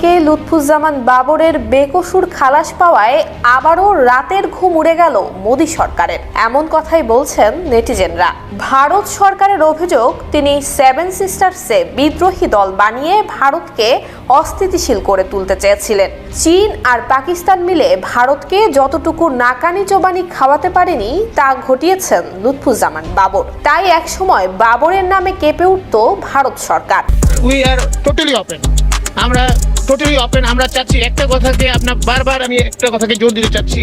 থেকে লুৎফুজ্জামান বাবরের বেকসুর খালাস পাওয়ায় আবারও রাতের ঘুম উড়ে গেল মোদী সরকারের। এমন কথাই বলছেন নেটিজেনরা। ভারত সরকারের অভিযোগ, তিনি সেভেন সিস্টার্সে বিদ্রোহী দল বানিয়ে ভারতকে অস্থিতিশীল করে তুলতে চেয়েছিলেন। চীন আর পাকিস্তান মিলে ভারতকে যতটুকু নাকানি চোবানি খাওয়াতে পারেনি, তা ঘটিয়েছেন লুৎফুজ্জামান বাবর। তাই একসময় বাবরের নামে কেঁপে উঠত ভারত সরকার। আমরা টোটালি ওপেন আমরা চাচ্ছি একটা কথাকে আপনার বারবার আমি একটা কথাকে জোর দিতে চাচ্ছি।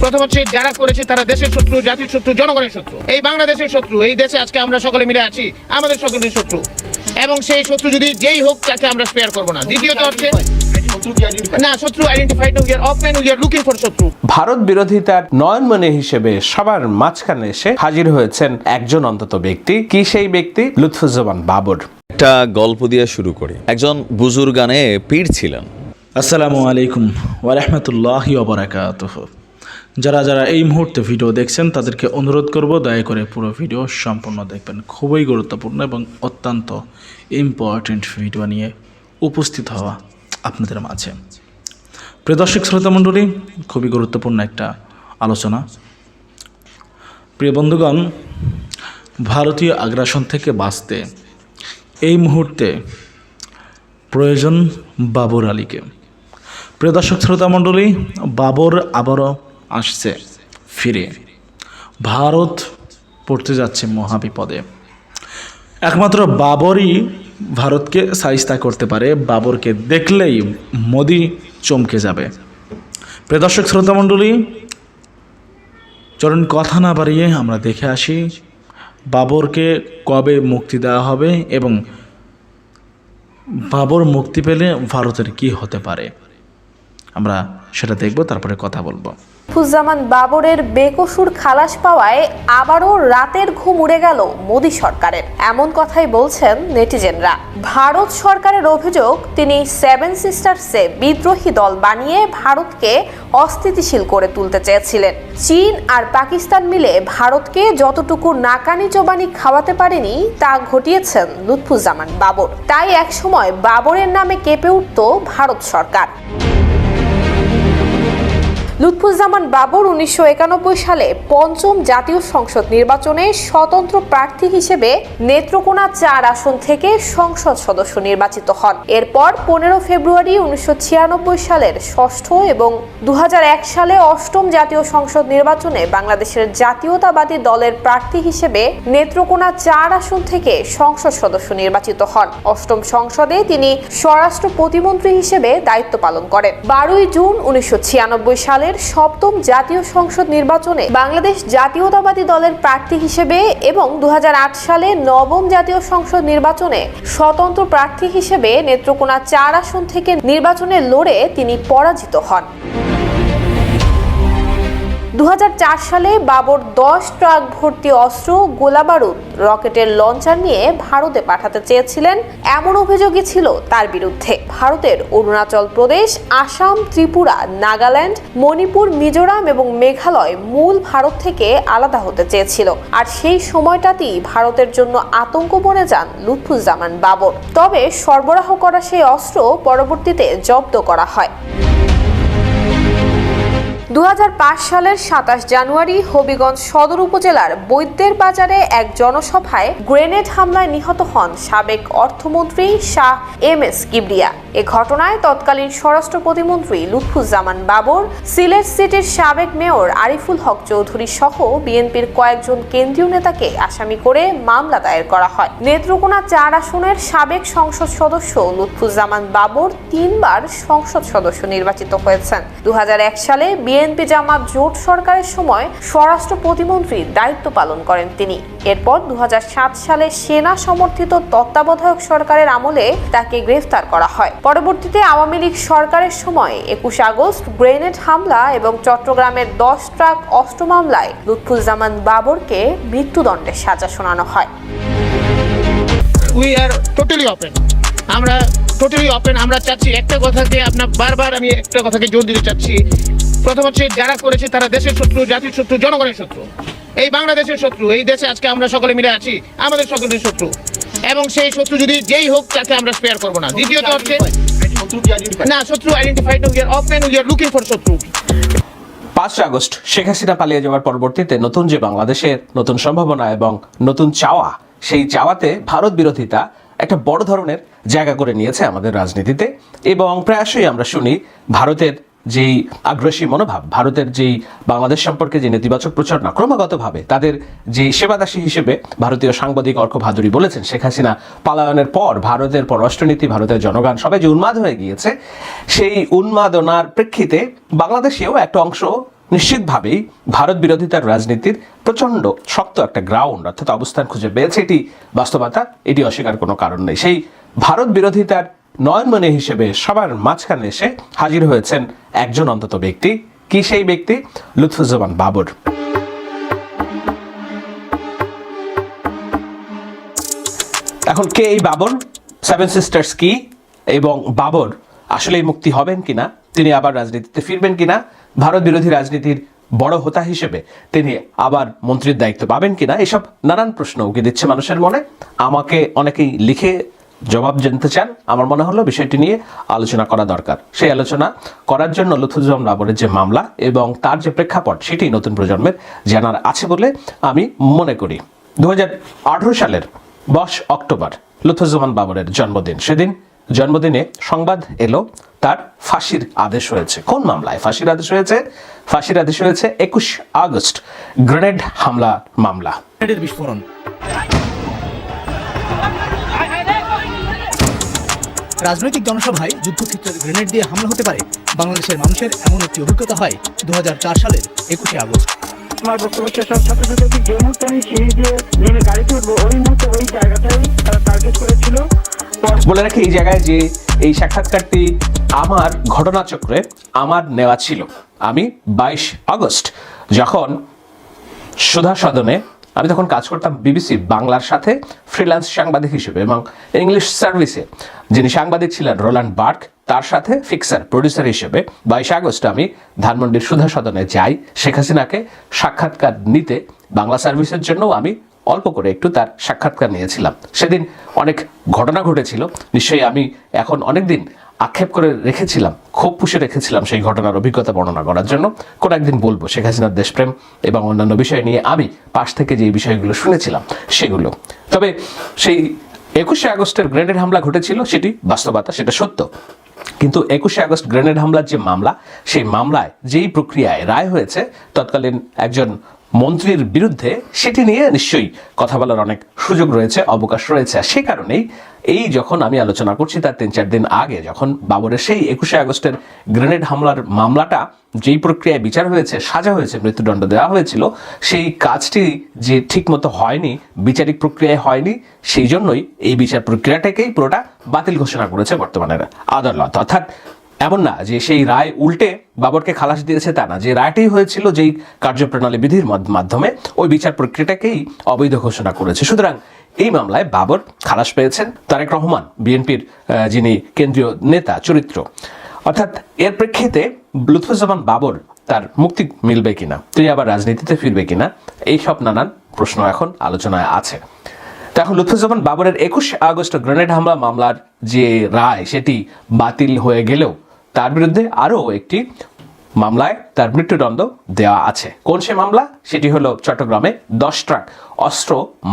প্রথম হচ্ছে, যারা করেছে তারা দেশের শত্রু, জাতির শত্রু, জনগণের শত্রু। এই বাংলাদেশের শত্রু, এই দেশে আজকে আমরা সকলে মিলে আছি, আমাদের সকলের শত্রু। এবং সেই শত্রু যদি যেই হোক, তাকে আমরা স্পেয়ার করব না। দ্বিতীয়ত হচ্ছে ভারত বিরোধিতার নয়নমণি হিসেবে সবার মাঝখানে এসে হাজির হয়েছেন একজন অন্তত ব্যক্তি। কি সেই ব্যক্তি? লুৎফুজ্জামান বাবর। একটা গল্প দিয়ে শুরু করি। একজন বুজুর গানে পীর ছিলেন। আসসালামু আলাইকুম ওয়ারহমতুল্লাহি ওবরাকাত যারা যারা এই মুহূর্তে ভিডিও দেখছেন, তাদেরকে অনুরোধ করব, দয়া করে পুরো ভিডিও সম্পূর্ণ দেখবেন। খুবই গুরুত্বপূর্ণ এবং অত্যন্ত ইম্পর্টেন্ট ভিডিও নিয়ে উপস্থিত হওয়া আপনাদের মাঝে। প্রিয় দর্শক, শ্রোতা মণ্ডলী, খুবই গুরুত্বপূর্ণ একটা আলোচনা। প্রিয় বন্ধুগণ, ভারতীয় আগ্রাসন থেকে বাঁচতে এই মুহূর্তে প্রয়োজন বাবর আলীকে। প্রিয় দর্শক, শ্রোতা মণ্ডলী, বাবর আবারও আসছে ফিরে। ভারত পড়তে যাচ্ছে মহাবিপদে। একমাত্র বাবরই ভারতকে সাইস্তা করতে পারে, বাবরকে দেখলেই মোদি চমকে যাবে। প্রিয় দর্শক, শ্রোতা মণ্ডলী, চলুন কথা না বাড়িয়ে আমরা দেখে আসি বাবরকে কবে মুক্তি দেওয়া হবে এবং বাবর মুক্তি পেলে ভারতের কি হতে পারে? আমরা সেটা দেখব, তারপরে কথা বলব। লুৎফুজ্জামান বাবরের বেকসুর খালাস পাওয়ায় আবারও রাতের ঘুম উড়ে গেল মোদী সরকারের। এমন কথাই বলছেন নেটিজেনরা। ভারত সরকারের অভিযোগ, তিনি সেভেন সিস্টার্সে বিদ্রোহী দল বানিয়ে ভারতকে অস্থিতিশীল করে তুলতে চেয়েছিলেন। চীন আর পাকিস্তান মিলে ভারতকে যতটুকু নাকানি চোবানি খাওয়াতে পারেনি, তা ঘটিয়েছেন লুৎফুজ্জামান বাবর। তাই একসময় বাবরের নামে কেঁপে উঠত ভারত সরকার। লুৎফুজ্জামান বাবর উনিশশো একানব্বই সালে পঞ্চম জাতীয় সংসদ নির্বাচনে স্বতন্ত্র প্রার্থী হিসেবে নেত্রকোনা চার আসন থেকে সংসদ সদস্য নির্বাচিত হন। এরপর পনেরো ফেব্রুয়ারি উনিশশো ছিয়ানব্বই সালের ষষ্ঠ এবং দু হাজার এক সালে অষ্টম জাতীয় সংসদ নির্বাচনে বাংলাদেশের জাতীয়তাবাদী দলের প্রার্থী হিসেবে নেত্রকোনা চার আসন থেকে সংসদ সদস্য নির্বাচিত হন। অষ্টম সংসদে তিনি স্বরাষ্ট্র প্রতিমন্ত্রী হিসেবে দায়িত্ব পালন করেন। বারোই জুন উনিশশো ছিয়ানব্বই সালের সপ্তম জাতীয় সংসদ নির্বাচনে বাংলাদেশ জাতীয়তাবাদী দলের প্রার্থী হিসেবে এবং দু হাজার আট সালে নবম জাতীয় সংসদ নির্বাচনে স্বতন্ত্র প্রার্থী হিসেবে নেত্রকোনা চার আসন থেকে নির্বাচনে লড়ে তিনি পরাজিত হন। দু হাজার চার সালে বাবর দশ ট্রাক ভর্তি অস্ত্র গোলাবারুদ রকেটের লঞ্চার নিয়ে ভারতে পাঠাতে চেয়েছিলেন। এমন অভিযোগই ছিল তার বিরুদ্ধে। ভারতের অরুণাচল প্রদেশ, আসাম, ত্রিপুরা, নাগাল্যান্ড, মণিপুর, মিজোরাম এবং মেঘালয় মূল ভারত থেকে আলাদা হতে চেয়েছিল। আর সেই সময়টাতেই ভারতের জন্য আতঙ্ক বনে যান লুৎফুজ্জামান বাবর। তবে সরবরাহ করা সেই অস্ত্র পরবর্তীতে জব্দ করা হয়। দু হাজার পাঁচ সালের সাতাশ জানুয়ারি হবিগঞ্জ সদর উপজেলার বৈদ্যের বাজারে এক জনসভায় গ্রেনেড হামলায় নিহত হন সাবেক অর্থমন্ত্রী শাহ এম এস কিবরিয়া। এ ঘটনায় তৎকালীন স্বরাষ্ট্র প্রতিমন্ত্রী লুৎফুজ্জামান বাবর, সিলেট সিটির সাবেক মেয়র আরিফুল হক চৌধুরী সহ বিএনপির কয়েকজন কেন্দ্রীয় নেতাকে আসামি করে মামলা দায়ের করা হয়। নেত্রকোনা চার আসনের সাবেক সংসদ সদস্য লুৎফুজ্জামান বাবর তিনবার সংসদ সদস্য নির্বাচিত হয়েছেন। দু হাজার এক সালে বিএনপি জামাত জোট সরকারের সময় স্বরাষ্ট্র প্রতিমন্ত্রীর দায়িত্ব পালন করেন তিনি। এরপর দু হাজার সাত সালে সেনা সমর্থিত তত্ত্বাবধায়ক সরকারের আমলে তাকে গ্রেফতার করা হয়। পরবর্তীতে আওয়ামী লীগ সরকারের সময় একুশ আগস্ট গ্রেনেড হামলা এবং চট্টগ্রামের দশ ট্রাক অস্ত্র মামলায় লুৎফুজ্জামান বাবরকে মৃত্যুদণ্ডের সাজা শোনানো হয়। উই আর টোটালি ওপেন আমরা টোটালি ওপেন আমরা চাচ্ছি একটা কথাকে আপনার বারবার আমি একটা কথাকে জোর দিতে চাচ্ছি। প্রথম হচ্ছে যারা করেছে তারা দেশের শত্রু, জাতির শত্রু, জনগণের শত্রু। এই বাংলাদেশের শত্রু, এই দেশে আজকে আমরা সকলে মিলে আছি, আমাদের সকলের শত্রু। এবং সেই শত্রু যদি যেই হোক, তাকে আমরা স্পেয়ার করব না। দ্বিতীয়ত হচ্ছে না, শত্রু identified we are often we are looking for শত্রু। পাঁচই আগস্ট, শেখ হাসিনা পালিয়ে যাওয়ার পরবর্তীতে নতুন যে বাংলাদেশের নতুন সম্ভাবনা এবং নতুন চাওয়া, সেই চাওয়াতে ভারত বিরোধিতা একটা বড় ধরনের জায়গা করে নিয়েছে আমাদের রাজনীতিতে। এবং প্রায়শই আমরা শুনি, ভারতের যেই আগ্রাসী মনোভাব, ভারতের যেই বাংলাদেশ সম্পর্কে যে নেতিবাচক প্রচারণা ক্রমাগতভাবে তাদের যে সেবাদাসী হিসেবে ভারতীয় সাংবাদিক অর্ক ভাদুরী বলেছেন, শেখ হাসিনা পালায়নের পর, ভারতের পররাষ্ট্রনীতি ভারতের জনগণ সবাই যে উন্মাদ হয়ে গিয়েছে, সেই উন্মাদনার প্রেক্ষিতে বাংলাদেশেও একটা অংশ নিশ্চিতভাবেই ভারত বিরোধিতার রাজনীতির প্রচণ্ড শক্ত একটা গ্রাউন্ড অর্থাৎ অবস্থান খুঁজে পেয়েছে। এটি বাস্তবতা, এটি অস্বীকার কোনো কারণ নেই। সেই ভারত বিরোধিতার নয়নমণি হিসেবে সবার মাঝখানে এসে হাজির হয়েছেন একজন অন্তত ব্যক্তি। কি সেই ব্যক্তি? লুৎফুজ্জামান বাবর। এখন কে এই বাবর? সেভেন সিস্টার্স কি? এবং বাবর আসলেই মুক্তি হবেন কিনা? তিনি আবার রাজনীতিতে ফিরবেন কিনা? ভারত বিরোধী রাজনীতির বড় হোতা হিসেবে তিনি আবার মন্ত্রীর দায়িত্ব পাবেন কিনা? এসব নানান প্রশ্ন উকি দিচ্ছে মানুষের মনে। আমাকে অনেকেই লিখে জবাব জানতে চান, আমার মনে হলো বিষয়টি নিয়ে আলোচনা করা দরকার। সেই আলোচনা করার জন্য লুৎফুজ্জামান বাবরের যে মামলা এবং তার যে প্রেক্ষাপট, সেটি নতুন প্রজন্মের জানার আছে বলে আমি মনে করি। দুহাজার আঠারো সালের দশ অক্টোবর লুৎফুজ্জামান বাবরের জন্মদিন। সেদিন জন্মদিনে সংবাদ এলো, তার ফাঁসির আদেশ হয়েছে। কোন মামলায় ফাঁসির আদেশ হয়েছে? ফাঁসির আদেশ হয়েছে একুশ আগস্ট গ্রেনেড হামলা মামলা। বিস্ফোরণ। রাজনৈতিক জনসভায় যুদ্ধক্ষেত্রের গ্রেনেড দিয়ে হামলা হতে পারে। বাংলাদেশের মানুষের এমন একটি অভিজ্ঞতা হয় দুই হাজার চার সালের একুশে আগস্ট। আমার বক্তব্য শেষ হওয়ার সাথে সাথে ঠিক যে মুহূর্তে আমি সিঁড়ি দিয়ে নেমে গাড়িতে উঠবো ওই মুহূর্তে ওই জায়গাটাই তারা টার্গেট করেছিল। বলে রাখি এই জায়গায় যে এই সাক্ষাৎকারটি আমার ঘটনাচক্রে আমার নেওয়া ছিল। আমি বাইশ আগস্ট যখন সুধা সদনে আমি তখন কাজ করতাম বিবিসি বাংলার সাথে ফ্রিল্যান্স সাংবাদিক হিসেবে এবং ইংলিশ সার্ভিসে যিনি সাংবাদিক ছিলেন রোল্যান্ড বার্ক, তার সাথে ফিক্সার প্রডিউসার হিসেবে বাইশে আগস্ট আমি ধানমন্ডির সুধা সদনে যাই। শেখ হাসিনাকে সাক্ষাৎকার নিতে বাংলা সার্ভিসের জন্য আমি অল্প করে একটু তার সাক্ষাৎকার নিয়েছিলাম। সেদিন অনেক ঘটনা ঘটেছিল। নিশ্চয়ই আমি এখন অনেক দিন আক্ষেপ করে রেখেছিলাম খুব পুষে রেখেছিলাম সেই ঘটনার অভিজ্ঞতা বর্ণনা করার জন্য। কোনো একদিন বলব, শেখ হাসিনার দেশপ্রেম এবং অন্যান্য বিষয় নিয়ে আমি পাশ থেকে যে বিষয়গুলো শুনেছিলাম, সেগুলো। তবে সেই একুশে আগস্টের গ্রেনেড হামলা ঘটেছিল, সেটি বাস্তবতা, সেটা সত্য। কিন্তু একুশে আগস্ট গ্রেনেড হামলার যে মামলা, সেই মামলায় যেই প্রক্রিয়ায় রায় হয়েছে, তৎকালীন একজন মন্ত্রীর বিরুদ্ধে সেটি নিয়ে নিশ্চয়ই কথা বলার অনেক সুযোগ রয়েছে, অবকাশ রয়েছে। সে কারণেই এই যখন আমি আলোচনা করছি, তার তিন চার দিন আগে যখন বাবরের সেই একুশে আগস্টের গ্রেনেড হামলার মামলাটা যেই প্রক্রিয়ায় বিচার হয়েছে, সাজা হয়েছে, মৃত্যুদণ্ড দেওয়া হয়েছিল, সেই কাজটি যে ঠিকমতো হয়নি, বিচারিক প্রক্রিয়ায় হয়নি, সেই জন্যই এই বিচার প্রক্রিয়াটাকেই পুরোটা বাতিল ঘোষণা করেছে বর্তমানের আদালত। অর্থাৎ এমন না যে সেই রায় উল্টে বাবরকে খালাস দিয়েছে তা না। যে রায়টি হয়েছিল যেই কার্যপ্রণালী বিধির মাধ্যমে, ওই বিচার প্রক্রিয়াটাকেই অবৈধ ঘোষণা করেছে। সুতরাং এই মামলায় বাবর খালাস পেয়েছেন তারেক রহমান, বিএনপির যিনি কেন্দ্রীয় নেতা, চরিত্র। অর্থাৎ এর প্রেক্ষিতে লুৎফুজ্জামান বাবর তার মুক্তি মিলবে কিনা, তিনি আবার রাজনীতিতে ফিরবে কিনা, এইসব নানান প্রশ্ন এখন আলোচনায় আছে। তো এখন লুৎফুজ্জামান বাবরের একুশে আগস্ট গ্রেনেড হামলা, মামলার যে রায়, সেটি বাতিল হয়ে গেলেও তার বিরুদ্ধে আরও একটি মামলায় তার মৃত্যুদণ্ড দেওয়া আছে। কোন সে মামলা? সেটি হলো চট্টগ্রামে দশ ট্রাক অস্ত্র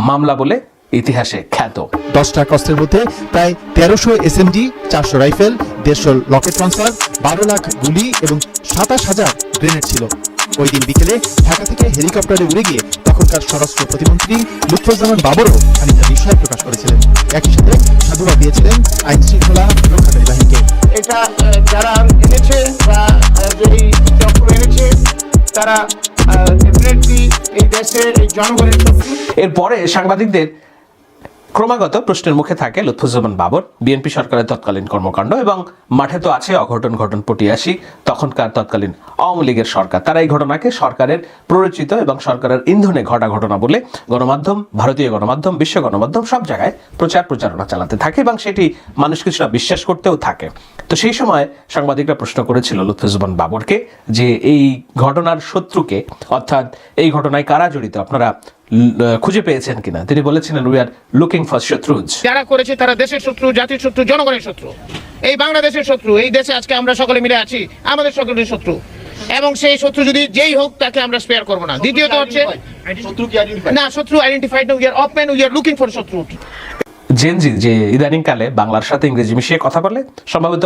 মামলা বলে ইতিহাসে খ্যাত। দশ ট্রাক অস্ত্রের মধ্যে প্রায় তেরোশো এসএমজি চারশো রাইফেল দেড়শো রকেট ট্রান্সফার বারো লাখ গুলি এবং সাতাশ হাজার গ্রেনেড ছিল। ওই দিন বিকেলে ঢাকা থেকে হেলিকপ্টারে উড়ে গিয়ে তখনকার স্বরাষ্ট্র প্রতিমন্ত্রী লুৎফুজ্জামান বাবরও খানিকটা বিষয় প্রকাশ করেছিলেন। একই সাথে সাধুবাদ দিয়েছিলেন আইন শৃঙ্খলা রক্ষাকারী বাহিনীকে। এটা যারা এনেছে বা যদি চক্র এনেছে তারা ডেফিনেটলি এই দেশের এই জনগণের এরপরে সাংবাদিকদের ক্রমাগত প্রশ্নের মুখে থাকে লুৎফুজ্জামান বাবর, বিএনপি সরকারের তৎকালীন কর্মকাণ্ড এবং মাঠে তো আছে অঘটন ঘটন পটিয়াসি তখনকার তৎকালীন আওয়ামী লীগের সরকার। তারা এই ঘটনাকে সরকারের প্ররোচিত এবং সরকারের ইন্ধনে ঘটা ঘটনা বলে গণমাধ্যম, ভারতীয় গণমাধ্যম, বিশ্ব গণমাধ্যম সব জায়গায় প্রচার প্রচারণা চালাতে থাকে এবং সেটি মানুষ কিছুটা বিশ্বাস করতেও থাকে। তো সেই সময় সাংবাদিকরা প্রশ্ন করেছিল লুৎফুজ্জামান বাবরকে যে এই ঘটনার শত্রুকে, অর্থাৎ এই ঘটনায় কারা জড়িত? আপনারা খুঁজে পেয়েছেন কিনা? তিনি বলেছিলেন উই আর লুকিং ফর শত্রুজ। যারা করেছে তারা দেশের শত্রু জাতির শত্রু জনগণের শত্রু। এই বাংলাদেশের শত্রু এই দেশে আজকে আমরা সকলে মিলে আছি আমাদের সকলের শত্রু। এবং সেই শত্রু যদি যেই হোক তাকে আমরা স্পেয়ার করব না। দ্বিতীয়ত হচ্ছে না শত্রু identified we are open we are looking for শত্রু। জেনজি যে ইদানিংকালে বাংলার সাথে ইংরেজি মিশিয়ে কথা বলে সম্ভবত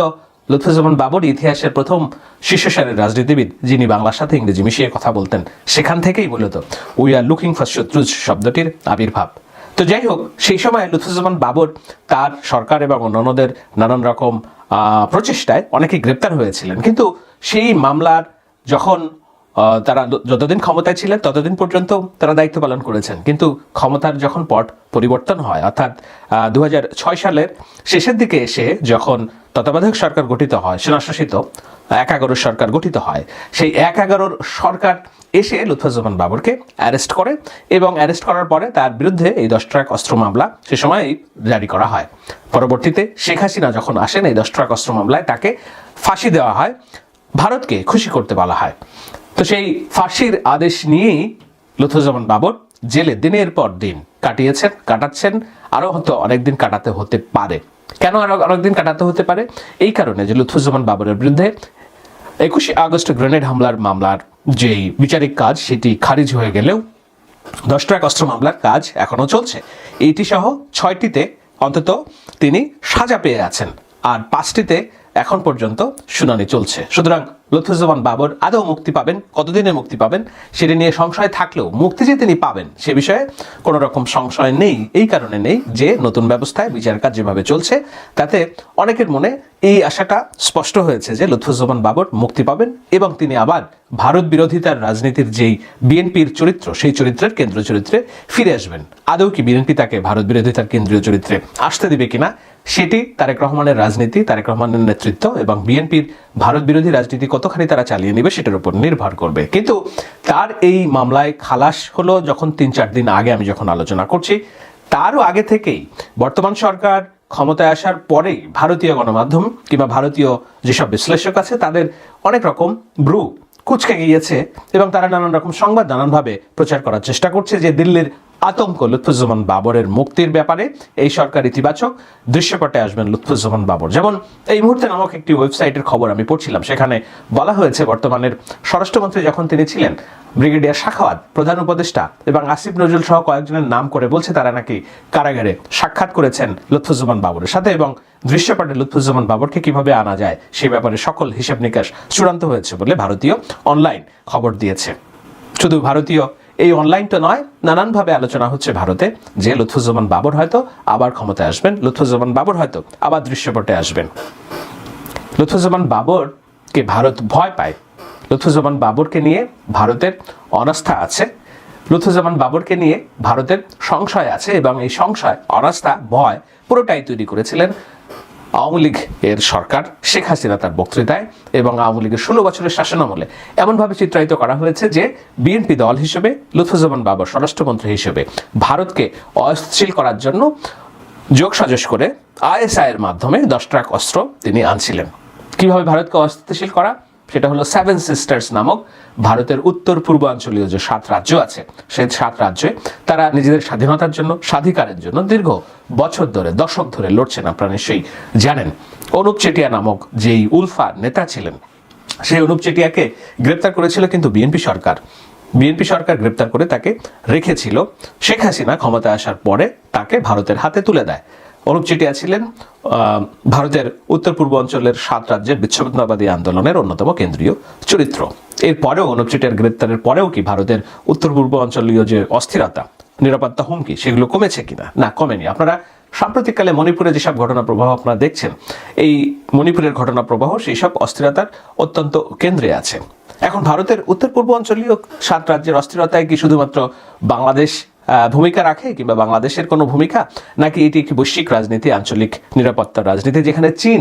লুৎফুজ্জামান বাবর ইতিহাসের প্রথম শীর্ষসারের রাজনীতিবিদ, যিনি বাংলার সাথে ইংরেজি মিশিয়ে কথা বলতেন। সেখান থেকেই মূলত উই আর লুকিং ফর শত্রুজ শব্দটির আবির্ভাব। তো যাই হোক, সেই সময় লুৎফুজ্জামান বাবর তার সরকার এবং অন্যান্যদের নানান রকম প্রচেষ্টায় অনেকে গ্রেপ্তার হয়েছিলেন। কিন্তু সেই মামলার যখন তারা যতদিন ক্ষমতায় ছিলেন, ততদিন পর্যন্ত তারা দায়িত্ব পালন করেছেন। কিন্তু ক্ষমতার যখন পট পরিবর্তন হয়, অর্থাৎ দু সালের শেষের দিকে এসে যখন তত্ত্বাবধায়ক সরকার গঠিত হয় সেনাশাসিত এক এগারোর সরকার গঠিত হয়, সেই এক এগারোর সরকার এসে লুৎফুজ্জামান বাবরকে অ্যারেস্ট করে এবং অ্যারেস্ট করার পরে তার বিরুদ্ধে এই দশ ট্রাক অস্ত্র মামলা সে সময় জারি করা হয়। পরবর্তীতে শেখ হাসিনা যখন আসেন, এই দশ ট্রাক অস্ত্র মামলায় তাকে ফাঁসি দেওয়া হয়, ভারতকে খুশি করতে বলা হয়। তো সেই ফাঁসির আদেশ নিয়েই লুৎফুজ্জামান বাবর জেলে দিনের পর দিন কাটিয়েছেন, কাটাচ্ছেন, আরও হয়তো অনেকদিন কাটাতে হতে পারে। কেন আরও অনেকদিন কাটাতে হতে পারে? এই কারণে যে লুৎফুজ্জামান বাবরের বিরুদ্ধে একুশে আগস্ট গ্রেনেড হামলার মামলার যেই বিচারিক কাজ, সেটি খারিজ হয়ে গেলেও দশ ট্রাক অস্ত্র মামলার কাজ এখনও চলছে। এইটি সহ ছয়টিতে অন্তত তিনি সাজা পেয়ে আছেন। আর পাঁচটিতে এখন পর্যন্ত শুনানি চলছে। সুতরাং লুৎফুজ্জামান বাবর আদৌ মুক্তি পাবেন? কতদিনে মুক্তি পাবেন? সেটি নিয়ে সংশয় থাকলেও মুক্তি যে তিনি পাবেন, সে বিষয়ে কোনো রকম সংশয় নেই। এই কারণে নেই যে নতুন ব্যবস্থায় বিচার কাজ যেভাবে চলছে, তাতে অনেকের মনে এই আশাটা স্পষ্ট হয়েছে যে লুৎফুজ্জামান বাবর মুক্তি পাবেন এবং তিনি আবার ভারত বিরোধিতার রাজনীতির যেই বিএনপির চরিত্র, সেই চরিত্রের কেন্দ্রীয় চরিত্রে ফিরে আসবেন। আদৌ কি বিএনপি তাকে ভারত বিরোধিতার কেন্দ্রীয় চরিত্রে আসতে দিবে কিনা সেটি তারেক রহমানের রাজনীতি, তারেক রহমানের নেতৃত্ব এবং বিএনপির ভারত বিরোধী রাজনীতি কতখানি তারা চালিয়ে নেবে সেটার উপর নির্ভর করবে। কিন্তু তার এই মামলায় খালাস হলো যখন তিন চার দিন আগে আমি যখন আলোচনা করছি, তারও আগে থেকেই বর্তমান সরকার ক্ষমতায় আসার পরেই ভারতীয় গণমাধ্যম কিংবা ভারতীয় যেসব বিশ্লেষক আছে, তাদের অনেক রকম ব্রু কুচকে গিয়েছে এবং তারা নানান রকম সংবাদ নানানভাবে প্রচার করার চেষ্টা করছে যে দিল্লির আতঙ্ক লুৎফুজ্জামান বাবরের মুক্তির ব্যাপারে এই সরকার ইতিবাচক দৃশ্যপটে আসবেন লুৎফুজ্জামান বাবর। যেমন এই মুহূর্তে নামক একটি ওয়েবসাইটের খবর আমি পড়ছিলাম, সেখানে বলা হয়েছে বর্তমানের স্বরাষ্ট্রমন্ত্রী যখন তিনি ছিলেন, ব্রিগেডিয়ার শাখাওয়াত, প্রধান উপদেষ্টা এবং আসিফ নজরুল সহ কয়েকজনের নাম করে বলছে তারা নাকি কারাগারে সাক্ষাৎ করেছেন লুৎফুজ্জামান বাবরের সাথে এবং দৃশ্যপটে লুৎফুজ্জামান বাবরকে কীভাবে আনা যায় সে ব্যাপারে সকল হিসাব নিকাশ চূড়ান্ত হয়েছে বলে ভারতীয় অনলাইন খবর দিয়েছে। শুধু ভারতীয় এই অনলাইনটা নয়, নানানভাবে আলোচনা হচ্ছে ভারতে, যে লুৎফুজ্জামান বাবর হয়তো আবার ক্ষমতায় আসবেন, লুৎফুজ্জামান বাবর হয়তো আবার দৃশ্যপটে আসবেন। লুৎফুজ্জামান বাবরকে ভারত ভয় পায়। লুৎফুজ্জামান বাবরকে নিয়ে ভারতের অনাস্থা আছে। লুৎফুজ্জামান বাবরকে নিয়ে ভারতের সংশয় আছে এবং এই সংশয়, অনাস্থা, ভয় পুরোটাই তৈরি করেছিলেন আওয়ামী লীগ এর সরকার শেখ হাসিনা তার বক্তৃতায় এবং আওয়ামী লীগের ষোলো বছরের শাসনামলে এমনভাবে চিত্রায়িত করা হয়েছে যে বিএনপি দল হিসেবে, লুৎফুজ্জামান বাবর স্বরাষ্ট্রমন্ত্রী হিসেবে ভারতকে অস্থিল করার জন্য যোগ সাজস করে আইএসআই এর মাধ্যমে দশ ট্রাক অস্ত্র তিনি আনছিলেন। কীভাবে ভারতকে অস্থিতিশীল করা? সেটা হলো সেভেন সিস্টার্স নামক ভারতের উত্তর পূর্বাঞ্চলীয় যে সাত রাজ্য আছে সেই সাত রাজ্যে তারা নিজেদের স্বাধীনতার জন্য, স্বাধিকারের জন্য দীর্ঘ বছর ধরে, দশক ধরে লড়ছেন, আপনারা নিশ্চয়ই জানেন। অনুপ চেটিয়া নামক যেই উলফা নেতা ছিলেন সেই অনুপ চেটিয়াকে গ্রেপ্তার করেছিল কিন্তু বিএনপি সরকার। বিএনপি সরকার গ্রেপ্তার করে তাকে রেখেছিল। শেখ হাসিনা ক্ষমতায় আসার পরে তাকে ভারতের হাতে তুলে দেয়। অনুপ চেটিয়া ছিলেন ভারতের উত্তর পূর্ব অঞ্চলের সাত রাজ্যের বিচ্ছিন্নতাবাদী আন্দোলনের অন্যতম কেন্দ্রীয় চরিত্র। এরপরেও অনুপ চেটিয়ার গ্রেপ্তারের পরেও কি ভারতের উত্তর পূর্ব অঞ্চলীয় যে অস্থিরতা, নিরাপত্তা হুমকি, সেগুলো কমেছে কিনা? না, কমেনি। আপনারা সাম্প্রতিককালে মণিপুরে যেসব ঘটনা প্রবাহ আপনারা দেখছেন, এই মণিপুরের ঘটনা প্রবাহ সেই সব অস্থিরতার অত্যন্ত কেন্দ্রে আছে। এখন ভারতের উত্তর পূর্ব অঞ্চলীয় সাত রাজ্যের অস্থিরতায় কি শুধুমাত্র বাংলাদেশ ভূমিকা রাখে কিংবা বাংলাদেশের কোনো ভূমিকা? নাকি এটি একটি বৈশ্বিক রাজনীতি, আঞ্চলিক নিরাপত্তা রাজনীতি, যেখানে চীন,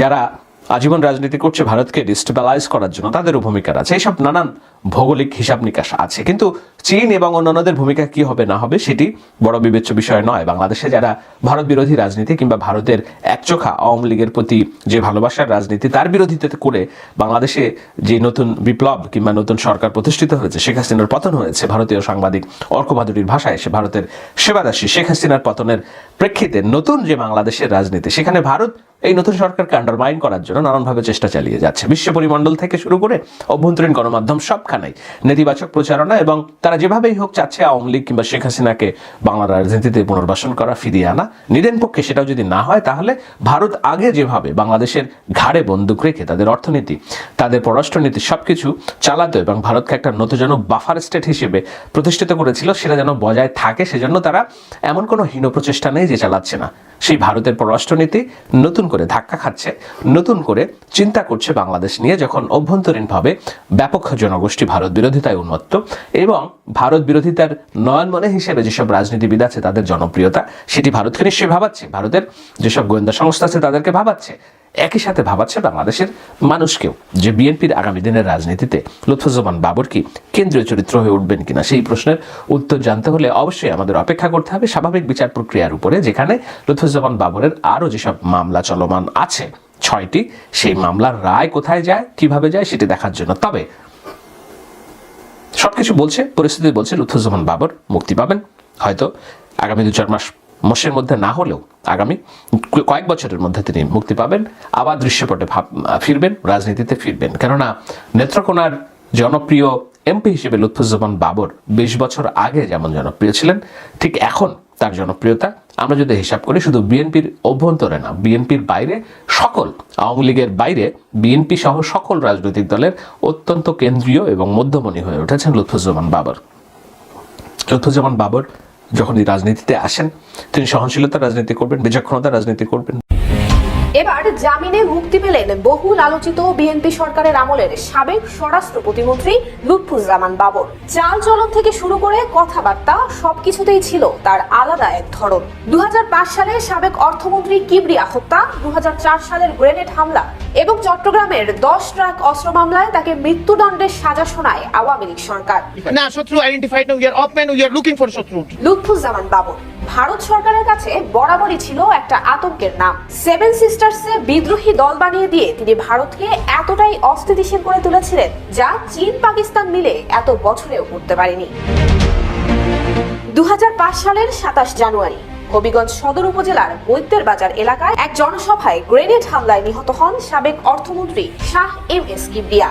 যারা আজীবন রাজনীতি করছে ভারতকে ডিস্টেবিলাইজ করার জন্য। তাদেরও ভূমিকা আছে। এইসব নানান ভৌগোলিক হিসাব নিকাশ আছে। কিন্তু চীন এবং অন্যান্যদের ভূমিকা কি হবে, না হবে, সেটি বড় বিবেচ্য বিষয় নয়। বাংলাদেশে যারা ভারত বিরোধী রাজনীতি কিংবা ভারতের একচোখা আওয়ামী লীগের প্রতি যে ভালোবাসার রাজনীতি, তার বিরোধিতা করে বাংলাদেশে যে নতুন বিপ্লব কিংবা নতুন সরকার প্রতিষ্ঠিত হয়েছে, শেখ হাসিনার পতন হয়েছে। ভারতীয় সাংবাদিক অর্ক ভাদুরীর ভাষায় সে ভারতের সেবাদাসী শেখ হাসিনার পতনের প্রেক্ষিতে নতুন যে বাংলাদেশের রাজনীতি, সেখানে ভারত এই নতুন সরকারকে আন্ডারমাইন করার জন্য নানানভাবে চেষ্টা চালিয়ে যাচ্ছে। বিশ্ব পরিমণ্ডল থেকে শুরু করে অভ্যন্তরীণ গণমাধ্যম সবখানেই নেতিবাচক প্রচারণা এবং তারা যেভাবেই হোক চাচ্ছে আওয়ামী লীগ কিংবা শেখ হাসিনাকে বাংলার রাজনীতিতে পুনর্বাসন করা, ফিরিয়ে আনা নিদেন পক্ষে সেটাও যদি না হয় তাহলে ভারত আগে যেভাবে বাংলাদেশের ঘাড়ে বন্দুক রেখে তাদের অর্থনীতি, তাদের পররাষ্ট্রনীতি সব কিছু চালাতো এবং ভারতকে একটা নতুন বাফার স্টেট হিসেবে প্রতিষ্ঠিত করেছিল, সেটা যেন বজায় থাকে, সেজন্য তারা এমন কোনো হীন প্রচেষ্টা নেই যে চালাচ্ছে না। সেই ভারতের পররাষ্ট্রনীতি নতুন করে ধাক্কা খাচ্ছে, নতুন করে চিন্তা করছে বাংলাদেশ নিয়ে যখন অভ্যন্তরীণভাবে ব্যাপক জনগোষ্ঠী ভারত বিরোধিতায় উন্মত্ত এবং ভারত বিরোধিতার নয়ন মনে হিসেবে যেসব রাজনীতিবিদ আছে তাদের জনপ্রিয়তা, সেটি ভারতকে নিশ্চয়ই ভাবাচ্ছে। ভারতের যেসব গোয়েন্দা সংস্থা আছে তাদেরকে ভাবাচ্ছে। একই সাথে ভাবাচ্ছে বাংলাদেশের মানুষকেও যে বিএনপির আগামী দিনের রাজনীতিতে লুৎফুজ্জামান বাবর কি কেন্দ্রীয় চরিত্র হয়ে উঠবেন কিনা সেই প্রশ্নের উত্তর জানতে হলে অবশ্যই আমাদের অপেক্ষা করতে হবে। স্বাভাবিক বিচার প্রক্রিয়ার উপরে, যেখানে লুৎফুজ্জামান বাবরের আরও যেসব মামলা চলমান আছে, ছয়টি, সেই মামলার রায় কোথায় যায়, কীভাবে যায় সেটি দেখার জন্য। তবে সবকিছু বলছে, পরিস্থিতি বলছে, লুৎফুজ্জামান বাবর মুক্তি পাবেন। হয়তো আগামী দু চার মাস মাসের মধ্যে না হলেও আগামী কয়েক বছরের মধ্যে তিনি মুক্তি পাবেন, আবার দৃশ্যপটে ভাব- ফিরবেন, রাজনীতিতে ফিরবেন। কেননা নেত্রকোনার জনপ্রিয় এমপি হিসেবে লুৎফুজ্জামান বাবর বিশ বছর আগে যেমন জনপ্রিয় ছিলেন, ঠিক এখন তার জনপ্রিয়তা। আমরা যদি হিসাব করি, শুধু বিএনপির অভ্যন্তরে না, বিএনপির বাইরে সকল, আওয়ামী লীগের বাইরে বিএনপি সহ সকল রাজনৈতিক দলের অত্যন্ত কেন্দ্রীয় এবং মধ্যমণি হয়ে উঠেছেন লুৎফুজ্জামান বাবর। লুৎফুজ্জামান বাবর যখন রাজনীতিতে আসেন তিনি সহনশীলতা রাজনীতি করবেন বিচক্ষণতা রাজনীতি করবেন। এবার জামিনে মুক্তি পেলেন বহুল আলোচিত বিএনপি সরকারের আমলের সাবেক স্বরাষ্ট্র প্রতিমন্ত্রী লুৎফুজ্জামান বাবর। চাল চলন থেকে শুরু করে কথাবার্তা সবকিছুতেই ছিল তার আলাদা এক ধরন। দু সালে সাবেক অর্থমন্ত্রী কিবরিয়া হত্যা দু হাজার চার সালের গ্রেনেড হামলা এবং চট্টগ্রামের দশ ট্রাক অস্ত্র মামলায় তাকে মৃত্যুদণ্ডের সাজা শোনায় আওয়ামী লীগ সরকার। না শত্রু identified we are of we are looking for শত্রু। লুৎফুজ্জামান বাবর। ভারত সরকারের কাছে বরাবরই ছিল একটা আতঙ্কের নাম। সেভেন সিস্টার্সে বিদ্রোহী দল বানিয়ে দিয়ে তিনি ভারতকে এতটাই অস্থিতিশীল করে তুলেছিলেন, যা চীন পাকিস্তান মিলে এত বছরেও করতে পারেনি। দু হাজার পাঁচ সালের সাতাশ জানুয়ারি, হবিগঞ্জ সদর উপজেলার বৈদ্যের বাজার এলাকায় এক জনসভায় গ্রেনেড হামলায় নিহত হন সাবেক অর্থমন্ত্রী শাহ এম এস কিবরিয়া।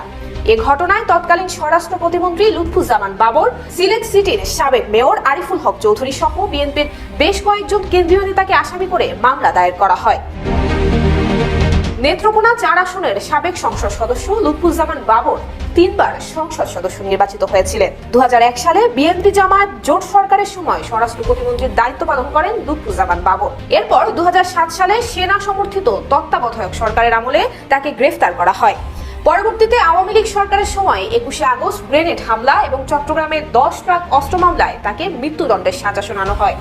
এ ঘটনায় তৎকালীন স্বরাষ্ট্র প্রতিমন্ত্রী লুৎফুজ্জামান বাবর, সিলেট সিটির সাবেক মেয়র আরিফুল হক চৌধুরী সহ বিএনপির বেশ কয়েকজন কেন্দ্রীয় নেতাকে আসামি করে মামলা দায়ের করা হয়। নেত্রকোনা চার আসনের সাবেক সংসদ সদস্য লুৎফুজ্জামান বাবর তিনবার সংসদ সদস্য নির্বাচিত হয়েছিলেন। দু হাজার এক সালে বিএনপি জামায়াত জোট সরকারের সময় স্বরাষ্ট্র প্রতিমন্ত্রীর দায়িত্ব পালন করেন লুৎফুজ্জামান বাবর। এরপর দু হাজার সাত সালে সেনা সমর্থিত তত্ত্বাবধায়ক সরকারের আমলে তাকে গ্রেফতার করা হয়। পরবর্তীতে আওয়ামী লীগ সরকারের সময় একুশে আগস্ট গ্রেনেড হামলা এবং চট্টগ্রামের দশ ট্রাক অস্ত্র মামলায় তাকে মৃত্যুদণ্ডের সাজা শোনানো হয়।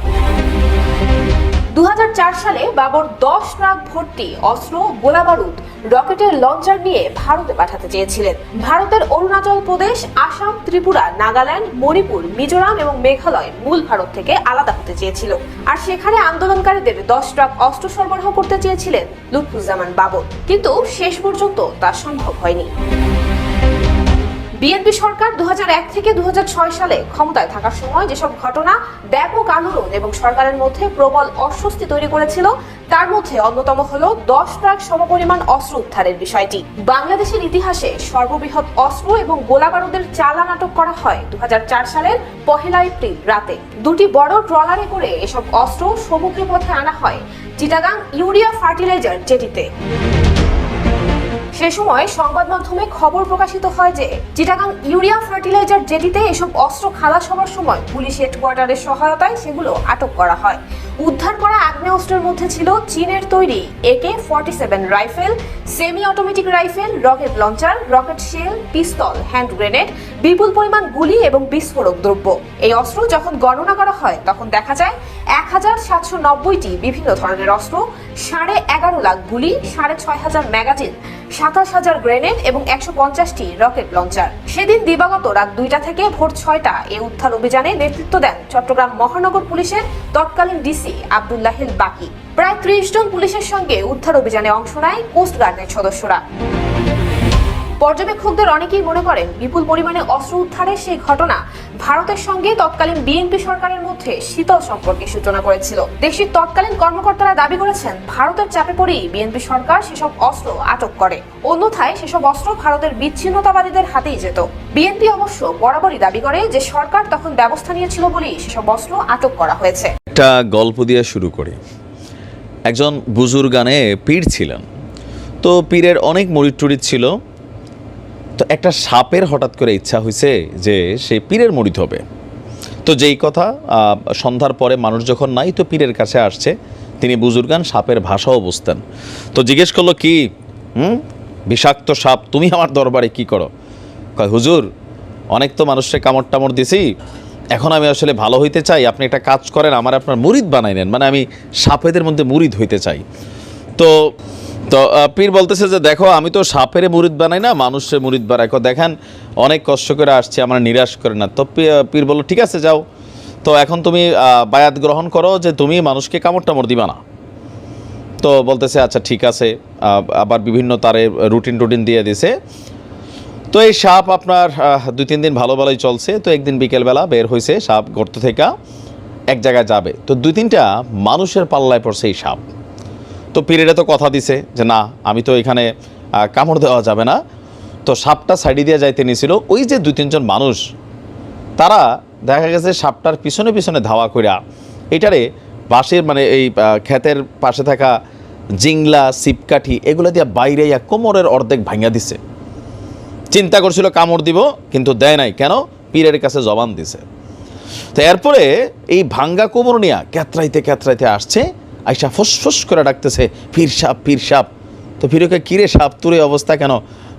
দু হাজার চার সালে বাবর দশ ট্রাক ভর্তি অস্ত্র, গোলাবারুদ, রকেটের লঞ্চার নিয়ে ভারতে পাঠাতে চেয়েছিলেন। ভারতের অরুণাচল প্রদেশ, আসাম, ত্রিপুরা, নাগাল্যান্ড, মণিপুর, মিজোরাম এবং মেঘালয় মূল ভারত থেকে আলাদা হতে চেয়েছিল। আর সেখানে আন্দোলনকারীদের দশ ট্রাক অস্ত্র সরবরাহ করতে চেয়েছিলেন লুৎফুজ্জামান বাবর। কিন্তু শেষ পর্যন্ত তা সম্ভব হয়নি। বিএনপি সরকার দু হাজার এক থেকে দু হাজার ছয় সালে ক্ষমতায় থাকার সময় যেসব ঘটনা ব্যাপক আন্দোলন এবং সরকারের মধ্যে প্রবল অস্বস্তি তৈরি করেছিল, তার মধ্যে অন্যতম হল দশ ট্রাক সমপরিমাণ অস্ত্র উদ্ধারের বিষয়টি। বাংলাদেশের ইতিহাসে সর্ববৃহৎ অস্ত্র এবং গোলাবারুদের চালান আটক করা হয় দু হাজার চার সালের পহেলা এপ্রিল রাতে। দুটি বড় ট্রলারে করে এসব অস্ত্র সমুদ্র পথে আনা হয়, চিটাগাং ইউরিয়া ফার্টিলাইজার জেটিতে সে সময় সংবাদ মাধ্যমে খবর প্রকাশিত হয় যে, চিটাগাং ইউরিয়া ফার্টিলাইজার জেটিতে এসব অস্ত্র খালাস হওয়ার সময় পুলিশ হেডকোয়ার্টারের সহায়তায় সেগুলো আটক করা হয়। উদ্ধার করা আগ্নেয়াস্ত্রের মধ্যে ছিল চীনের তৈরি AK forty seven rifle semi automatic rifle, rocket launcher, rocket shell, pistol, hand grenade, বিপুল পরিমাণ গুলি এবং বিস্ফোরক দ্রব্য। এই অস্ত্র যখন গণনা করা হয়, তখন দেখা যায় এক হাজার সাতশো নব্বইটি বিভিন্ন ধরনের অস্ত্র, সাড়ে এগারো লাখ গুলি, সাড়ে ছয় হাজার ম্যাগাজিন, সাতাশ হাজার গ্রেনেড এবং একশো পঞ্চাশটি রকেট লঞ্চার। সেদিন দিবাগত রাত দুইটা থেকে ভোর ছয়টা এই উদ্ধার অভিযানে নেতৃত্ব দেন চট্টগ্রাম মহানগর পুলিশের তৎকালীন ডিসি আবদুল্লাহিল বাকি। প্রায় ত্রিশ জন পুলিশের সঙ্গে উদ্ধার অভিযানে অংশ নেয় কোস্টগার্ডের সদস্যরা। পর্যবেক্ষকদের অনেকেই মনে করেন বিপুল পরিমাণে অস্ত্র উদ্ধারের সেই ঘটনা। ভারতের সঙ্গে তৎকালীন বিএনপি সরকারের মধ্যে শীতল সম্পর্কের সূচনা করেছিল। দেশটির তৎকালীন কর্মকর্তারা দাবি করেছেন, ভারতের চাপে পড়েই বিএনপি সরকার সেসব অস্ত্র আটক করে। অন্যথায় সেসব অস্ত্র ভারতের বিচ্ছিন্নতাবাদীদের হাতেই যেত। বিএনপি অবশ্য বরাবরই দাবি করে যে সরকার তখন ব্যবস্থা নিয়েছিল বলেই সেসব অস্ত্র আটক করা হয়েছে। একটা গল্প দিয়ে শুরু করি। একজন বুজুর্গানে পীর ছিলেন। তো পীরের অনেক মুরিদ টুরিদ ছিল। তো একটা সাপের হঠাৎ করে ইচ্ছা হয়েছে যে সে পীরের মুরিদ হবে। তো যেই কথা সন্ধ্যার পরে মানুষ যখন নাই তো পীরের কাছে আসছে, তিনি বুজুর্গান সাপের ভাষাও বুঝতেন। তো জিজ্ঞেস করল, কি? হুম? বিষাক্ত সাপ, তুমি আমার দরবারে কি করো? কয়, হুজুর, অনেক তো মানুষকে কামড় টামড় দিছি। এখন আমি আসলে ভালো হইতে চাই, আপনি একটা কাজ করেন, আমার আপনার মুরিদ বানাই নেন। মানে আমি সাপেদের মধ্যে মুরিদ হইতে চাই। তো তো পীর বলতেছে যে, দেখো, আমি তো সাপের মুরিদ বানাই না মানুষের মুরিদ বানাই দেখেন, অনেক কষ্ট করে আসছে, আমরা নিরাশ করে না। তো পীর বলল, ঠিক আছে, যাও। তো, এখন তুমি বায়াত গ্রহণ করো যে, তুমি মানুষকে কামড় টামড় দিবা না। তো, বলতেছে আচ্ছা ঠিক আছে। আবার বিভিন্ন তারে রুটিন টুটিন দিয়ে দিছে। তো, এই সাপ আপনার দুই, তিন দিন ভালো ভালোই চলছে। তো, একদিন বিকেলবেলা বের হয়েছে সাপ গর্ত থেকে, এক জায়গায় যাবে। তো, দুই, তিনটা মানুষের পাল্লায় পড়ছে এই সাপ। তো পীরেরা তো কথা দিছে যে, না, আমি তো এখানে কামড় দেওয়া যাবে না। তো সাপটা সাইডে দিয়ে যাইতে নিয়েছিল ওই যে দুই, তিনজন মানুষ, তারা দেখা গেছে সাপটার পিছনে পিছনে ধাওয়া করিয়া এটারে বাঁশের মানে এই ক্ষেতের পাশে থাকা জিংলা, সিপকাঠি, এগুলো দিয়ে বাইরে ইয়া কোমরের অর্ধেক ভাঙা দিছে। চিন্তা করছিল কামড় দিব, কিন্তু দেয় নাই। কেন? পীরের কাছে জবান দিছে। তো এরপরে এই ভাঙ্গা কোমর নিয়া ক্যাতরাইতে ক্যাতরাইতে আসছে। আইসা ফুসফুস করে ডাকতেছে, ফির সাপ ফির সাপ। তো ফিরোকে কিরে সাপ, তোর অবস্থা কেন?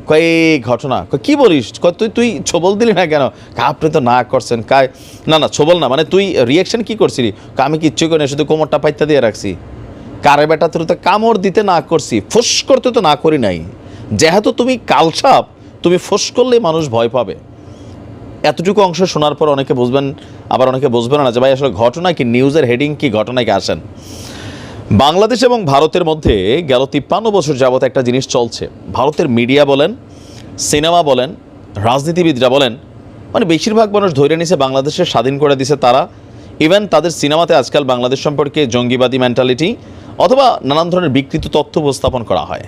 কয় ঘটনা। কি বলিস? তুই তুই ছবল দিলি না কেন? আপনি তো না করছেন কায় না না, ছবল না মানে তুই রিয়াকশন কি করছিলি? আমি কিচ্ছু করি না শুধু কোমরটা পাইতা দিয়ে রাখছি। কারে বেটা, তোর তো কামড় দিতে না করছি, ফুস করতে তো না করি নাই। যেহেতু তুমি কালসাপ তুমি ফুস করলেই মানুষ ভয় পাবে। এতটুকু অংশ শোনার পর অনেকে বুঝবেন, আবার অনেকে বুঝবেন না যে, ভাই, আসলে ঘটনা কি? নিউজের হেডিং কি? ঘটনায় কি আসেন? বাংলাদেশ এবং ভারতের মধ্যে গেল তিপ্পান্ন বছর যাবত একটা জিনিস চলছে। ভারতের মিডিয়া বলেন, সিনেমা বলেন, রাজনীতিবিদরা বলেন মানে বেশিরভাগ মানুষ ধরে নিছে বাংলাদেশের স্বাধীন করে দিছে তারা। ইভেন তাদের সিনেমাতে আজকাল বাংলাদেশ সম্পর্কে জঙ্গিবাদী মেন্টালিটি অথবা নানান ধরনের বিকৃত তথ্য উপস্থাপন করা হয়।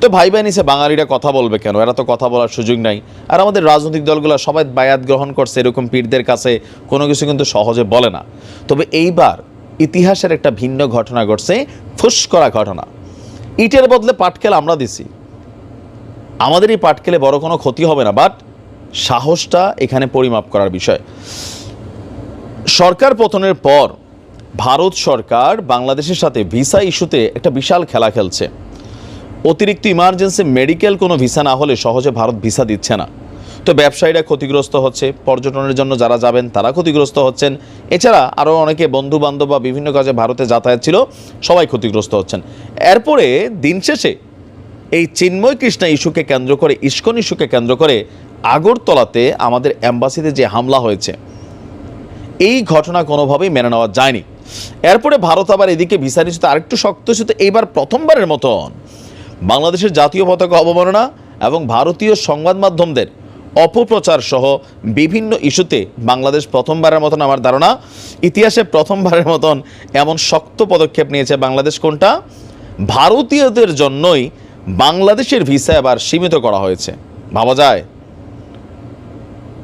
তো ভাই ভাই নিচে বাঙালিরা কথা বলবে কেন? এরা তো কথা বলার সুযোগ নাই। আর আমাদের রাজনৈতিক দলগুলো সবাই বায়াত গ্রহণ করছে, এরকম পীরদের কাছে কোনো কিছু কিন্তু সহজে বলে না। তবে এইবার ইতিহাসের একটা ভিন্ন ঘটনা ঘটছে ফুস করা ঘটনা। ইটের বদলে পাটকেল আমরা দিছি। আমাদের এই পাটকেলে বড় কোনো ক্ষতি হবে না, বাট সাহসটা এখানে পরিমাপ করার বিষয়। সরকার পতনের পর ভারত সরকার বাংলাদেশের সাথে ভিসা ইস্যুতে একটা বিশাল খেলা খেলছে। অতিরিক্ত ইমার্জেন্সি মেডিকেল কোনো ভিসা না হলে সহজে ভারত ভিসা দিচ্ছে না। তো ব্যবসায়ীরা ক্ষতিগ্রস্ত হচ্ছে। পর্যটনের জন্য যারা যাবেন, তারা ক্ষতিগ্রস্ত হচ্ছেন। এছাড়া আরও অনেকে বন্ধু বান্ধব বা বিভিন্ন কাজে ভারতে যাতায়াত ছিল, সবাই ক্ষতিগ্রস্ত হচ্ছেন। এরপরে দিন শেষে এই চিন্ময় কৃষ্ণা ইস্যুকে কেন্দ্র করে, ইস্কন ইস্যুকে কেন্দ্র করে আগরতলাতে আমাদের অ্যাম্বাসিতে যে হামলা হয়েছে, এই ঘটনা কোনোভাবেই মেনে নেওয়া যায়নি। এরপরে ভারত আবার এদিকে ভিসা নিশ্চিত, আরেকটু শক্ত ইস্যুতে এইবার প্রথমবারের মতন বাংলাদেশের জাতীয় পতাকা অবমাননা এবং ভারতীয় সংবাদ মাধ্যমদের অপপ্রচার সহ বিভিন্ন ইস্যুতে বাংলাদেশ প্রথমবারের মতন আমার ধারণা, ইতিহাসে প্রথমবারের মতন এমন শক্ত পদক্ষেপ নিয়েছে বাংলাদেশ কোনটা? ভারতীয়দের জন্যই বাংলাদেশের ভিসা এবার সীমিত করা হয়েছে। ভাবা যায়।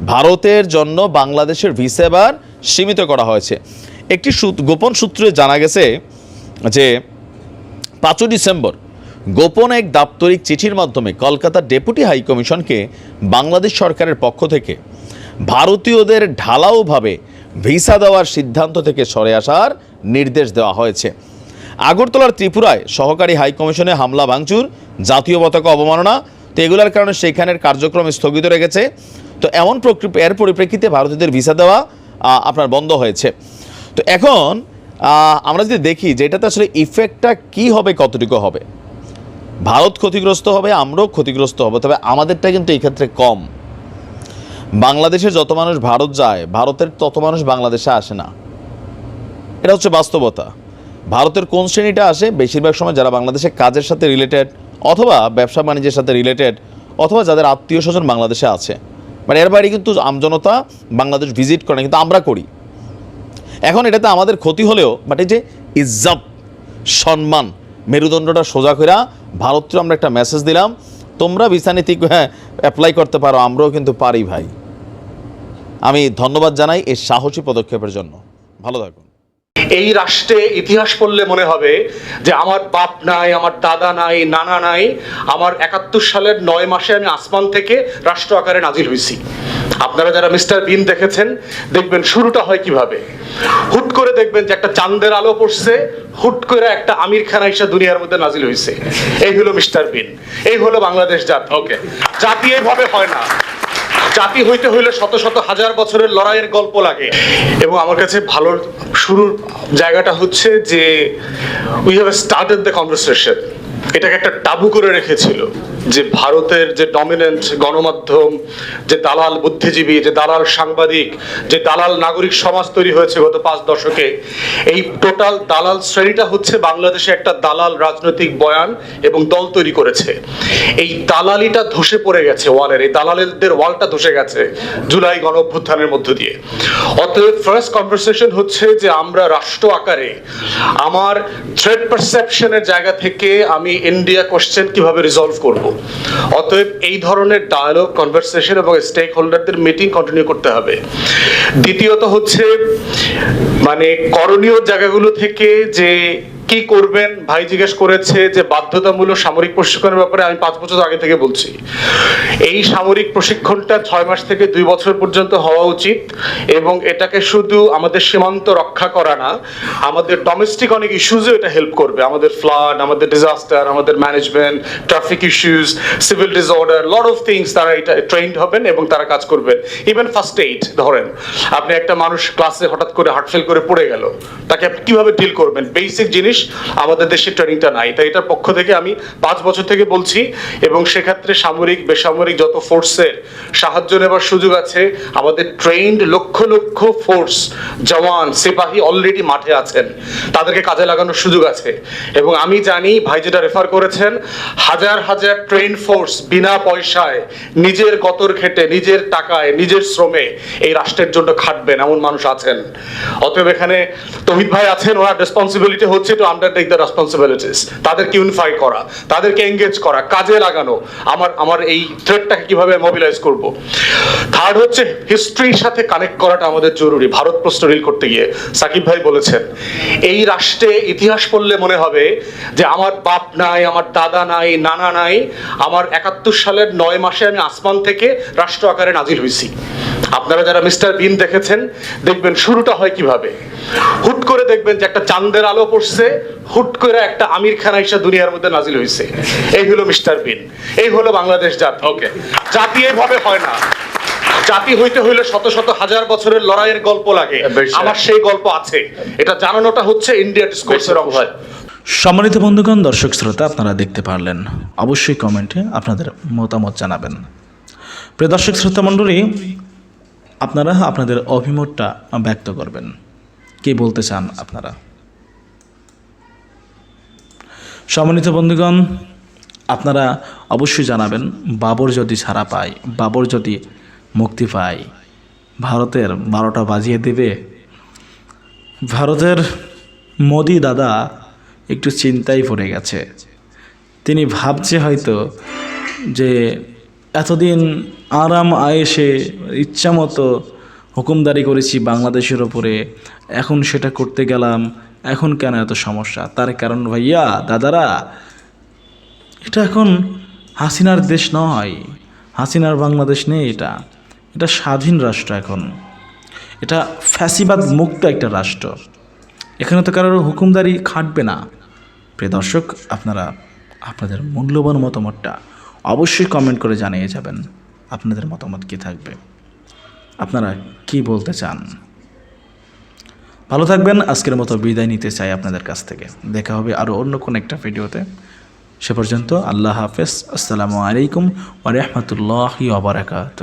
ভারতের জন্য বাংলাদেশের ভিসা এবার সীমিত করা হয়েছে। একটি গোপন সূত্রে জানা গেছে যে, পাঁচই ডিসেম্বর গোপন এক দাপ্তরিক চিঠির মাধ্যমে কলকাতা ডেপুটি হাই কমিশনকে বাংলাদেশ সরকারের পক্ষ থেকে ভারতীয়দের ঢালাওভাবে ভিসা দেওয়ার সিদ্ধান্ত থেকে সরে আসার নির্দেশ দেওয়া হয়েছে। আগরতলার ত্রিপুরায় সহকারী হাই কমিশনে হামলা, ভাঙচুর, জাতীয় পতাকা অবমাননা, তো এগুলোর কারণে সেখানের কার্যক্রম স্থগিত রেখেছে। তো এমন এর পরিপ্রেক্ষিতে ভারতীয়দের ভিসা দেওয়া আপনার বন্ধ হয়েছে। তো এখন আমরা যদি দেখি যে এটাতে আসলে ইফেক্টটা কী হবে, কতটুকু হবে? ভারত ক্ষতিগ্রস্ত হবে আমরাও ক্ষতিগ্রস্ত হব। তবে আমাদেরটা কিন্তু এই ক্ষেত্রে কম। বাংলাদেশে যত মানুষ ভারত যায় ভারতের তত মানুষ বাংলাদেশে আসে না। এটা হচ্ছে বাস্তবতা। ভারতের কোন শ্রেণীটা আসে বেশিরভাগ সময় যারা বাংলাদেশে কাজের সাথে রিলেটেড অথবা ব্যবসা বাণিজ্যের সাথে রিলেটেড অথবা যাদের আত্মীয় স্বজন বাংলাদেশে আছে। মানে এর বাইরে কিন্তু আমজনতা বাংলাদেশ ভিজিট করে না, কিন্তু আমরা করি। এখন এটাতে আমাদের ক্ষতি হলেও বাট এই যে ইজ্জত সম্মান মেরুদণ্ডটা সোজা কইরা ভারতীয় আমরা একটা মেসেজ দিলাম। তোমরা ভিসা নীতি অ্যাপ্লাই করতে পারো, আমরাও কিন্তু পারি ভাই। আমি ধন্যবাদ জানাই এই সাহসী পদক্ষেপের জন্য। ভালো থাকুন। এই রাষ্ট্রে ইতিহাস পড়লে মনে হবে যে আমার বাপ নাই, আমার দাদা নাই, নানা নাই, আমার একাত্তর সালের নয় মাসে আমি আসমান থেকে রাষ্ট্র আকারে নাজিল হয়েছি। আপনারা যারা মিস্টার বিন দেখেছেন, দেখবেন শুরুটা হয় কীভাবে। হুট করে দেখবেন যে একটা চাঁদের আলো পড়ছে, হুট করে একটা আমির খান এসে দুনিয়ার মধ্যে নাজিল হয়েছে এই হলো মিস্টার বিন, এই হলো বাংলাদেশ জাতি। ওকে, জাতি এইভাবে হয় না। জাতি হইতে হইলে শত শত হাজার বছরের লড়াইয়ের গল্প লাগে। এবং আমার কাছে ভালো শুরুর জায়গাটা হচ্ছে যে we have started the conversation এটাকে একটা টাবু করে রেখেছিল। যে ভারতের যে ডমিনেন্ট গণমাধ্যম, যে দালাল বুদ্ধিজীবী, যে দালাল সাংবাদিক, যে দালাল নাগরিক সমাজ তৈরি হয়েছে গত পাঁচ দশকে, এই টোটাল দালাল শ্রেণীটা হচ্ছে বাংলাদেশে একটা দালাল রাজনৈতিক বয়ান এবং দল তৈরি করেছে। এই দালালিটা ধসে পড়ে গেছে ওয়ালের, এই দালালদের ওয়ালটা ধসে গেছে জুলাই গণ অভ্যুত্থানের মধ্য দিয়ে। অতএব ফার্স্ট কনভারসেশন হচ্ছে যে আমরা রাষ্ট্র আকারে আমার থ্রেড পারসেপশনের জায়গা থেকে আমি ইন্ডিয়া কোশ্চেন কীভাবে রিজলভ করব? অতএব এই ধরনের ডায়ালগ কনভারসেশন এবং স্টেক হোল্ডারদের মিটিং কন্টিনিউ করতে হবে। দ্বিতীয়ত হচ্ছে মানে করণীয় জায়গাগুলো থেকে যে কি করবেন? ভাই জিজ্ঞেস করেছে যে বাধ্যতামূলক সামরিক প্রশিক্ষণের ব্যাপারে আমি পাঁচ বছর আগে থেকে বলছি। এই সামরিক প্রশিক্ষণটা ছয় মাস থেকে দুই বছর পর্যন্ত হওয়া উচিত এবং এটাকে শুধু আমাদের সীমান্ত রক্ষা করা না, আমাদের ডোমেস্টিক অনেক ইস্যুজে এটা হেল্প করবে। আমাদের ফ্লাড আমাদের ডিজাস্টার আমাদের management traffic issues civil disorder lot of things তারা এটা ট্রেন্ড হবেন এবং তারা কাজ করবেন। ইভেন ফার্স্ট এইড ধরেন, আপনি একটা মানুষ ক্লাসে হঠাৎ করে হার্ট ফেল করে পড়ে গেল, তাকে আপনি কীভাবে ডিল করবেন? বেসিক জিনিস আমাদের দেশে ট্রেনিংটা নাই। তাই এটার পক্ষ থেকে আমি পাঁচ বছর থেকে বলছি এবং সেক্ষেত্রে সামরিক, বেসামরিক যত ফোর্সের সাহায্য নেবার সুযোগ আছে, আমাদের ট্রেন্ড লক্ষ লক্ষ ফোর্স জওয়ান, সিপাহী অলরেডি মাঠে আছেন। তাদেরকে কাজে লাগানোর সুযোগ আছে। এবং আমি জানি, ভাই যেটা রেফার করেছেন, হাজার হাজার ট্রেন ফোর্স বিনা পয়সায় নিজের গতর খেটে, নিজের টাকায়, নিজের শ্রমে এই রাষ্ট্রের জন্য খাটবেন, এমন মানুষ আছেন। অতএব এখানে তহিদ ভাই আছেন, ওনার রেসপন্সিবিলিটি হচ্ছে টু আন্ডারটেক দ্য রেসপন্সিবিলিটিস তাদেরকে ইউনিফাই করা, তাদেরকে এঙ্গেজ করা, কাজে লাগানো। আমার আমার এই থ্রেডটাকে কীভাবে মোবিলাইজ করব? থার্ড হচ্ছে হিস্ট্রির সাথে কানেক্ট করাটা আমাদের জরুরি। ভারত প্রশ্ন রিল করতে গিয়ে সাকিব ভাই বলেছেন, এই রাষ্ট্রে ইতিহাস পড়লে মনে হবে যে আমার বাপ নাই, আমার দাদা নাই, নানা নাই, আমার একাত্তর সালের নয় মাসে আমি আসমান থেকে রাষ্ট্র আকারে নাজিল হয়েছি। আপনারা যারা মিস্টার বিন দেখেছেন দেখবেন শুরুটা হয় কীভাবে? হুট করে দেখবেন যে একটা চাঁদের আলো পড়ছে হুট করে একটা আমির খান এসে দুনিয়ার মধ্যে নাজিল হয়েছে এই হলো মিস্টার বিন। এই হলো বাংলাদেশ জাতি। ওকে জাতি এইভাবে হয় না। জাতি হইতে হইলে শত শত হাজার বছরের লড়াইয়ের গল্প লাগে। আমার সেই গল্প আছে। এটা জানানোটা হচ্ছে ইন্ডিয়া ডিসকোর্সের অংশ। সম্মানিত বন্ধুগণ দর্শক শ্রোতা আপনারা দেখতে পারলেন। অবশ্যই কমেন্টে আপনাদের মতামত জানাবেন। প্রিয় দর্শক শ্রোতা মণ্ডলী আপনারা আপনাদের অভিমতটা ব্যক্ত করবেন। কি বলতে চান আপনারা? সম্মানিত বন্ধুগণ, আপনারা অবশ্যই জানাবেন, বাবর যদি ছাড়া পায়, বাবর যদি মুক্তি পায়, ভারতের বারোটা বাজিয়ে দেবে। ভারতের মোদি দাদা একটু চিন্তায় পড়ে গেছে। তিনি ভাবছে হয়তো যে এতদিন আরাম আয়েসে ইচ্ছামতো হুকুমদারি করেছি বাংলাদেশের ওপরে। এখন সেটা করতে গেলাম। এখন কেন এত সমস্যা? তার কারণ ভাইয়া, দাদারা, এটা এখন হাসিনার দেশ নয়। হাসিনার বাংলাদেশ নেই এটা। এটা স্বাধীন রাষ্ট্র এখন। এটা ফ্যাসিবাদ মুক্ত একটা রাষ্ট্র। এখানে তো কারোর হুকুমদারি খাটবে না। প্রিয় দর্শক, আপনারা আপনাদের মূল্যবান মতামতটা অবশ্যই কমেন্ট করে জানিয়ে যাবেন আপনাদের মতামত কী থাকবে। আপনারা কি বলতে চান? ভালো থাকবেন, আজকের মতো বিদায় নিতে চাই আপনাদের কাছ থেকে। দেখা হবে আরও অন্য কোনো একটা ভিডিওতে। সে পর্যন্ত আল্লাহ হাফেজ। আসসালামু আলাইকুম ওরহমতুল্লাহ ওবরাকাত